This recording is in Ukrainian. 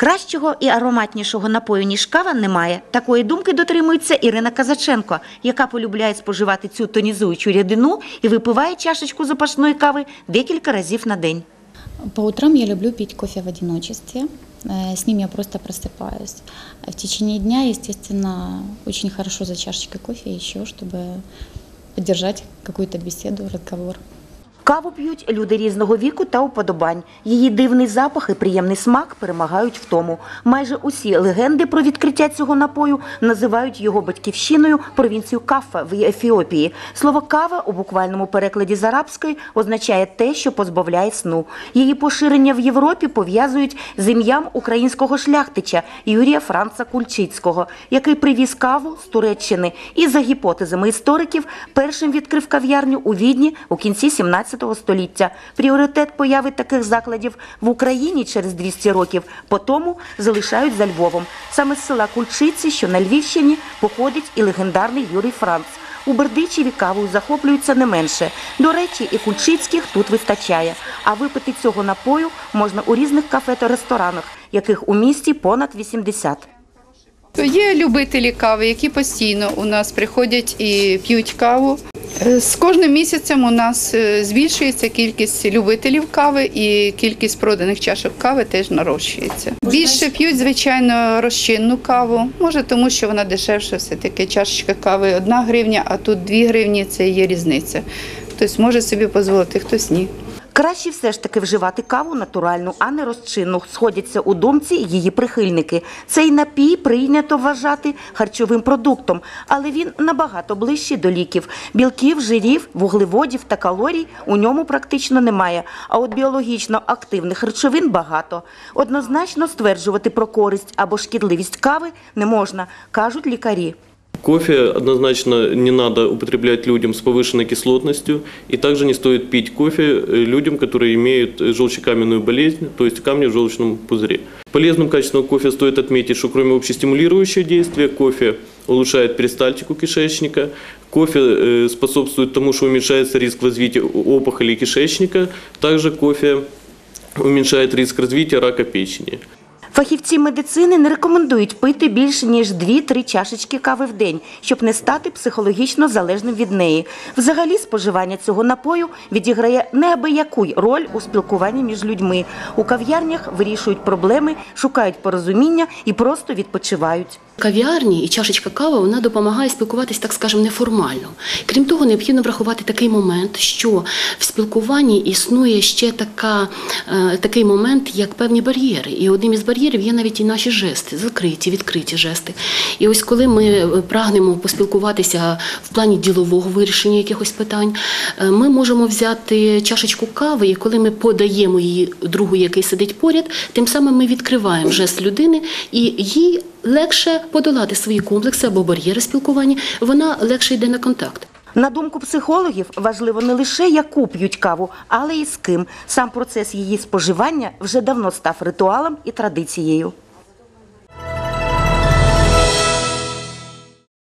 Кращого і ароматнішого напою, ніж кава, немає. Такої думки дотримується Ірина Казаченко, яка полюбляє споживати цю тонізуючу рідину і випиває чашечку запашної кави декілька разів на день. По утрам я люблю пить кофе в одиночестве. Э, С ним я просто просыпаюсь. А В течение дня, естественно, очень хорошо за чашечкой кофе еще, чтобы поддержать какую-то беседу, разговор. Каву п'ють люди різного віку та уподобань. Її дивний запах і приємний смак перемагають в тому. Майже усі легенди про відкриття цього напою називають його батьківщиною провінцію Кафа в Ефіопії. Слово кава у буквальному перекладі з арабської означає те, що позбавляє сну. Її поширення в Європі пов'язують з ім'ям українського шляхтича Юрія Франца Кульчицького, який привіз каву з Туреччини і за гіпотезами істориків першим відкрив кав'ярню у Відні у кінці 17 століття. Пріоритет появи таких закладів в Україні через 200 років по тому залишають за Львовом. Саме з села Кульчиці, що на Львівщині, походить і легендарний Юрій Франц. У Бердичеві кавою захоплюються не менше. До речі, і кульчицьких тут вистачає. А випити цього напою можна у різних кафе та ресторанах, яких у місті понад 80. Є любителі кави, які постійно у нас приходять і п'ють каву. Е, З кожним місяцем у нас е, збільшується кількість любителів кави і кількість проданих чашок кави теж нарощується. Більше п'ють, звичайно, розчинну каву. Може, тому що вона дешевша, все-таки чашечка кави одна гривня, а тут дві гривні це є різниця. Хтось може собі дозволити, хтось ні. Краще все ж таки вживати каву натуральну, а не розчинну. Сходяться у думці її прихильники. Цей напій прийнято вважати харчовим продуктом, але він набагато ближчий до ліків. Білків, жирів, вуглеводів та калорій у ньому практично немає. А от біологічно активних речовин багато. Однозначно стверджувати про користь або шкідливість кави не можна, кажуть лікарі. Кофе однозначно не надо употреблять людям с повышенной кислотностью, и также не стоит пить кофе э, людям, которые имеют э, желчекаменную болезнь, то есть камни в желчном пузыре. Полезным качеством кофе стоит отметить, что кроме общестимулирующего действия, кофе улучшает перистальтику кишечника, кофе э, способствует тому, что уменьшается риск развития опухолей кишечника, также кофе уменьшает риск развития рака печени. Фахівці медицини не рекомендують пити більше ніж 2-3 чашечки кави в день, щоб не стати психологічно залежним від неї. Взагалі, споживання цього напою відіграє неабияку роль у спілкуванні між людьми. У кав'ярнях вирішують проблеми, шукають порозуміння і просто відпочивають. Кав'ярні і чашечка кави вона допомагає спілкуватись, так скажемо, неформально. Крім того, необхідно врахувати такий момент, що в спілкуванні існує ще така, е, такий момент, як певні бар'єри. І одним із бар'єрів є навіть і наші жести, закриті, відкриті жести. І ось коли ми е, прагнемо поспілкуватися в плані ділового вирішення якихось питань, е, ми можемо взяти чашечку кави, і коли ми подаємо її другу, який сидить поряд, тим самим ми відкриваємо жест людини і їй легше подолати свої комплекси або бар'єри спілкування, вона легше йде на контакт. На думку психологів, важливо не лише яку п'ють каву, але й з ким. Сам процес її споживання вже давно став ритуалом і традицією.